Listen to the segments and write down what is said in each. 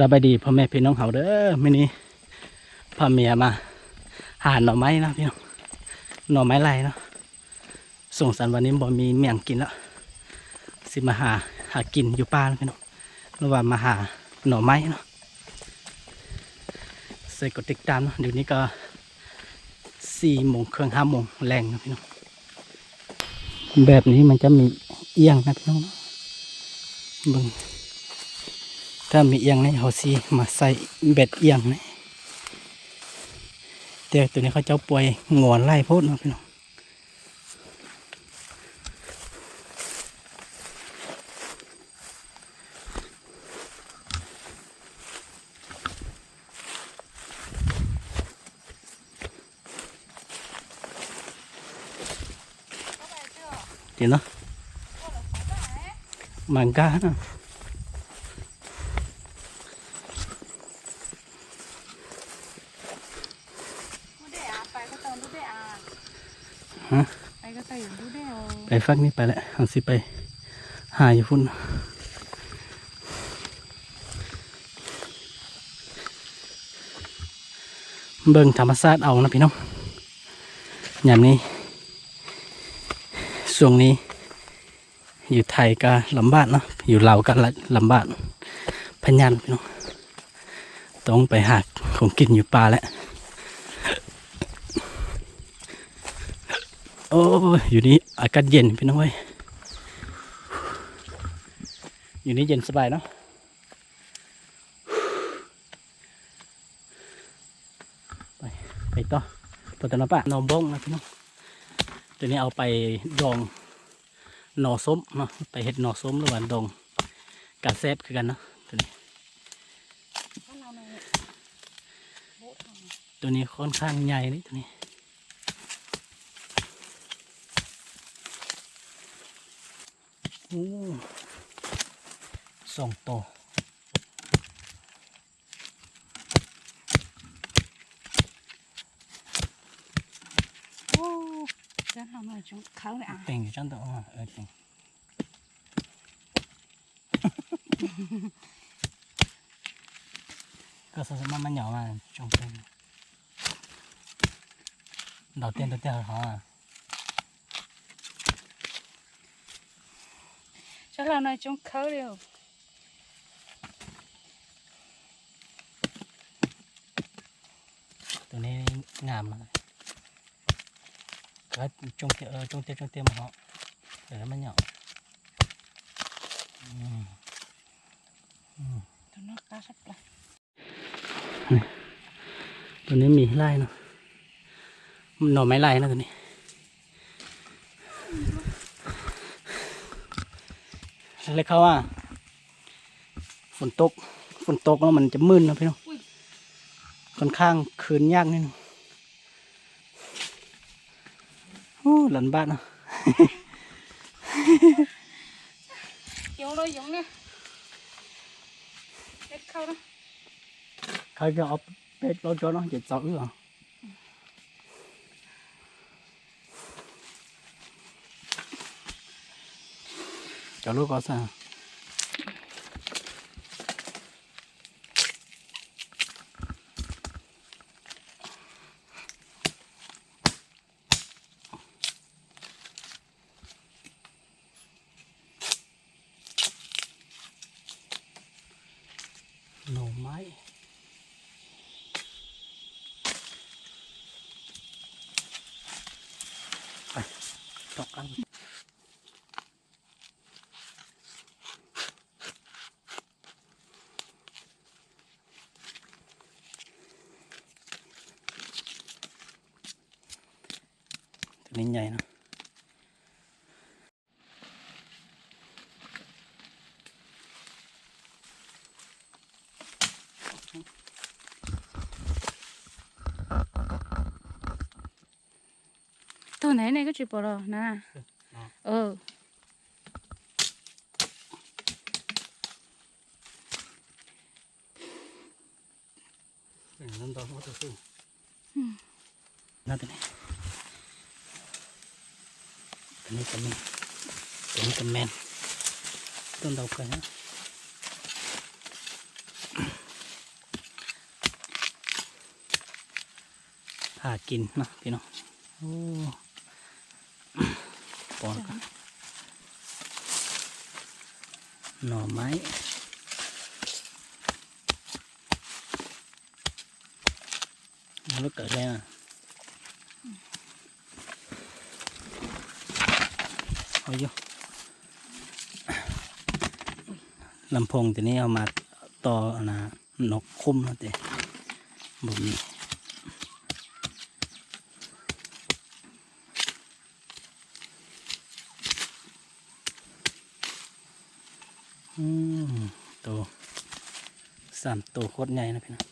สบายดีพ่อแม่พี่น้องเฮาเด้อมื้อนี้พ่อเมียมาหาหน่อไม้นะพี่น้องหน่อไม้ไรเนาะสงสารวันนี้บ่มีเมี่ยงกินแล้วสิมาหาหากินอยู่ป่าพี่น้องหรือว่ามาหาหน่อไม้เนาะใส่กดติดตามเนาะเดี๋ยวนี้ก็สี่โมงครึ่งห้าโมงแรงนะพี่น้องแบบนี้มันจะมีเอียงนะพี่น้องเนาะเบึง ถ้ามีเอียงนี่เขาซีมาใส่เบ็ดเอียงนี่แต่ตัวนี้เขาเจ้าป่วยงอนไล่โพดเนาะพี่น้องเดี๋ยวนะมังกาเนาะ ดูได้อะไปก็ต้องดูได้อะ ฮะไปก็ต้องดูได้เอาไปฟักนี่ไปแล้วเอาสิไปหาอยู่พุ่นเบิ่งธรรมชาติเอานะพี่น้องยามนี้ช่วงนี้ อยู่ไทยก็ลำบากเนาะอยู่ลาวก็ลำบากพะยันพี่น้องต้องไปหาของกินอยู่ป่าแล้ว อ้อยู่นี่อากาศเย็นพี่น้องเว้ยอยู่นี่เย็นสบายเนาะไปไปต่อปตนปะนอมบ้งนะพี่น้องตัวนี้เอาไปดองหน่อส้มเนาะไปเห็ดหน่อส้มหรือว่าดองกาแซบคือกันเนาะตัวนี้ตัวนี้ค่อนข้างใหญ่นี่ตัวนี้โอ้ สองตัวโอ้จะทำอะไรจงเขาเลยอะเต่งอยู่จังตัวอะเออเต่งก็สมมติมัน nhỏ mà trồng tên đầu tiên đầu tiên là họ à จะเราในจงเขาเร็วตัวนี้งามเลยก็จงเตียเออจงเตียจงเตีย มา họ để nó nhỏ ừ. ตัวนักตาสักละตัวนี้มีไล่เนาะหน่อไม้ไล่นะตัวนี้ เล็กเขาว่า ฝนตก ฝนตกแล้วมันจะมึนนะพี่น้องค่อนข้างคืนยากนิดนึงโอ้หลันบ้านเนาะเดี๋ยวเลยยงเนี่ยเล็กเข้านะเขาจะเอาเป็ดเราจอเนาะจะเจาะเออเจาะลูก ก็ซะ ตัวนี้ใหญ่นะตัวไหนในก็จีบปลอนะเออนั่นตอนว่าตัวสู้นั่นตัวนี้ อันนี้ก็ม่นตัวนี้ก็แม่นต้นดอกันนะหากินนะพี่น้องโอ้ปอนกันหน่อไม้แล้วเกิดอะไรอ่ เอาอยู่ลำโพงตัวนี้เอามาต่อนะนกคุ้มนะเต้บุมีอืมโตสามตัวโคตรใหญ่นะพี่น้อง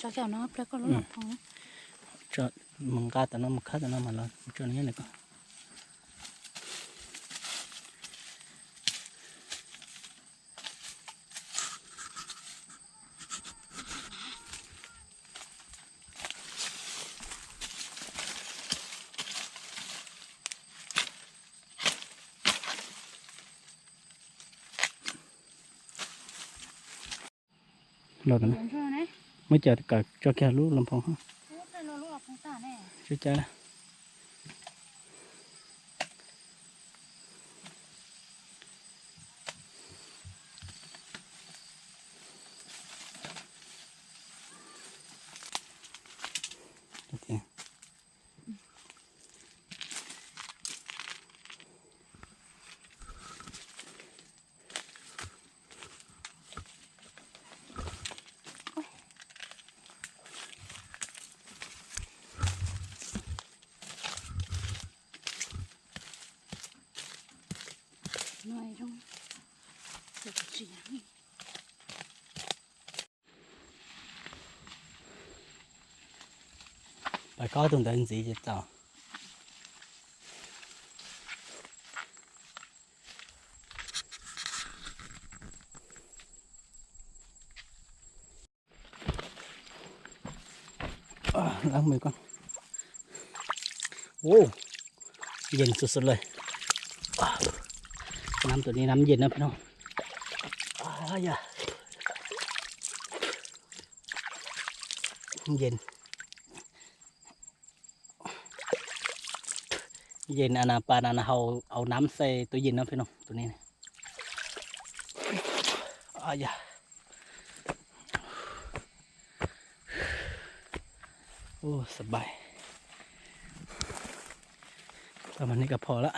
cho kẹo nó hấp có lúc Ừ. lọc phong จอดมึงกาตะน้ำมึงคาตะน้ำมาแล้วจอดนี้เลยก็รถนะ Đúng rồi đấy ไม่เจอกับจอแค่ลูกลำโพงฮะ này ช่วย Được gì nhỉ ไปก็ตรงเดินสีจะต่ออะล้างมือก่อนโอ้เย็นสุดๆเลยอะน้ำตัวนี้น้ำเย็นนะพี่น้องอ้าอย่าเย็น เย็นอานาปานานาเอาเอาน้ำใส่ตัวเย็นนะพี่น้องตัวนี้นะอายาโอ้ สบายประมาณนี้ก็พอละ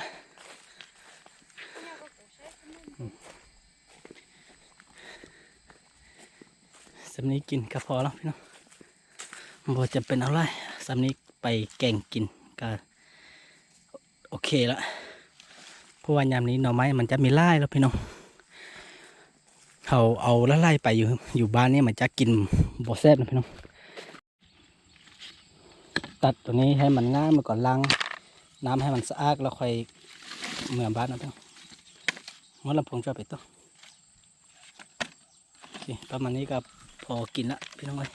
สำนี้กินก็พอแล้วพี่น้องบ่จะเป็นอะไรสำนี้ไปแกงกินก็โอเคละเพราะว่ายามนี้หน่อไม้มันจะมีไล่แล้วพี่น้องเขาเอาละไล่ไปอยู่อยู่บ้านนี่มันจะกินบแซ่บนะพี่น้องตัดตัวนี้ให้มันง่ายมาก่อนล้างน้ำให้มันสะอาดแล้วค่อยเหมือนบ้านนะพี่น้องมันลำพงจะไปตัวโอประมาณนี้ก็ พอกินละพี่น้องเลย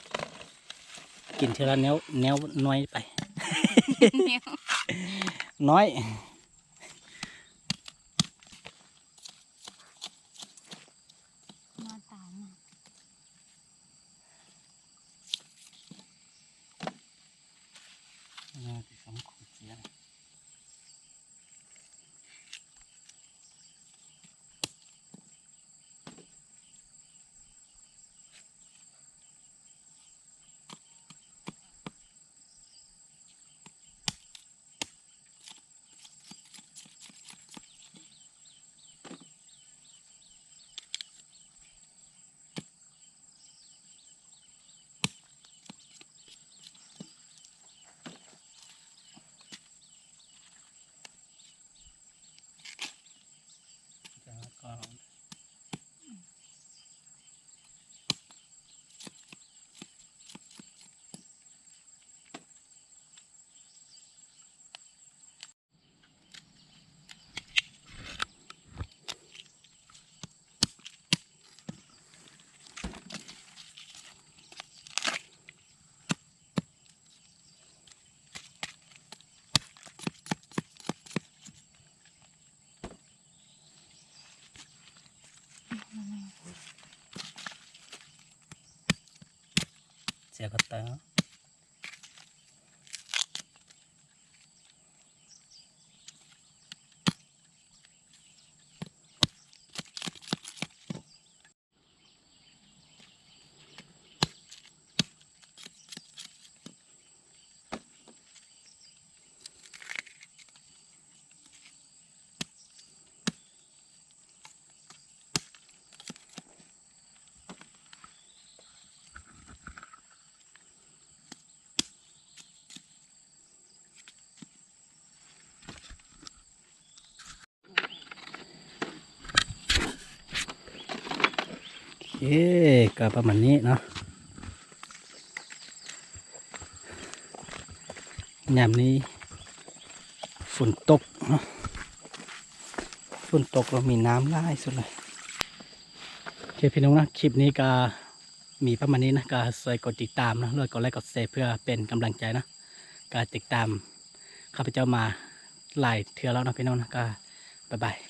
กินทีละแนวแนวน้อยไป น้อย Mà tả mà น่ เสีย เคก็ประมาณนี้เนาะยามนี้ฝนตกเนาะฝนตกเรามีน้ำไล่สุดเลยโอเคพี่น้องนะคลิปนี้ก็มีประมาณนี้นะก็ช่วยกดติดตามนะแล้วกดไลค์กดแชร์เพื่อเป็นกำลังใจนะก็ติดตามข้าพเจ้ามาหลายเทือแล้วนะพี่น้องนะก็บ๊ายบาย